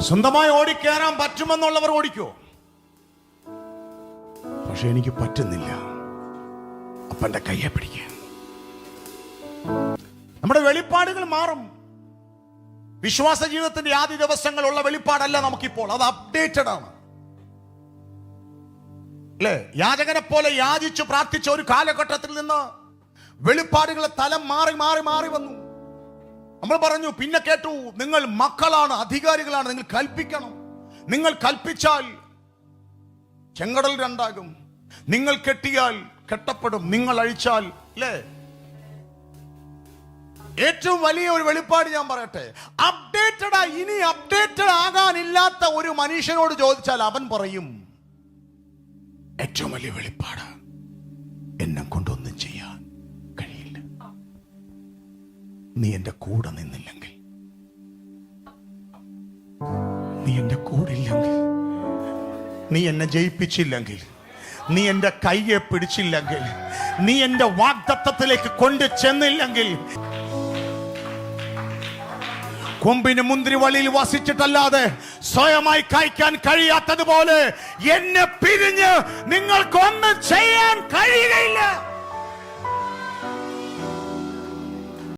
സ്വന്തമായി ഓടിക്കേറാൻ പറ്റുമെന്നുള്ളവർ ഓടിക്കോ. പക്ഷെ എനിക്ക് പറ്റുന്നില്ല. അപ്പന്റെ കയ്യെ പിടിക്കുക നമ്മുടെ വെളിപ്പാടുകൾ മാറും. വിശ്വാസ ജീവിതത്തിന്റെ ആദ്യ ദിവസങ്ങളുള്ള വെളിപ്പാടല്ല നമുക്കിപ്പോൾ. അത് അപ്ഡേറ്റഡ് ആണ്. അല്ലേ? യാചകനെ പോലെ യാചിച്ചു പ്രാർത്ഥിച്ച ഒരു കാലഘട്ടത്തിൽ നിന്ന് വെളിപ്പാടുകളെ തലം മാറി മാറി മാറി വന്നു. നമ്മൾ പറഞ്ഞു പിന്നെ കേട്ടു നിങ്ങൾ മക്കളാണ് അധികാരികളാണ് നിങ്ങൾ കൽപ്പിക്കണം. നിങ്ങൾ കൽപ്പിച്ചാൽ ചെങ്കടൽ രണ്ടാകും. നിങ്ങൾ കെട്ടിയാൽ കെട്ടപ്പെടും. നിങ്ങൾ അഴിച്ചാൽ അല്ലേ ഏറ്റവും വലിയ ഒരു വെളിപ്പാട് ഞാൻ പറയട്ടെ. അപ്ഡേറ്റഡ് ഇനി അപ്ഡേറ്റഡ് ആകാനില്ലാത്ത ഒരു മനുഷ്യനോട് ചോദിച്ചാൽ അവൻ പറയും ഏറ്റവും വലിയ വെളിപ്പാട്. നീ എന്റെ കൂടെ നിന്നില്ലെങ്കിൽ. നീ എന്റെ കൂടെ ഇല്ലെങ്കിൽ നീ എന്നെ ജയിപ്പിച്ചില്ലെങ്കിൽ. നീ എന്റെ കയ്യെ പിടിച്ചില്ലെങ്കിൽ. നീ എന്റെ വാഗ്ദത്തത്തിലേക്ക് കൊണ്ടു ചെന്നില്ലെങ്കിൽ. കൊമ്പിന് മുന്തിരിവള്ളിയിൽ വസിച്ചിട്ടല്ലാതെ സ്വയമായി കഴിക്കാൻ കഴിയാത്തതുപോലെ എന്നെ പിരിഞ്ഞ് നിങ്ങൾക്കൊന്നും ചെയ്യാൻ കഴിയുകയില്ല.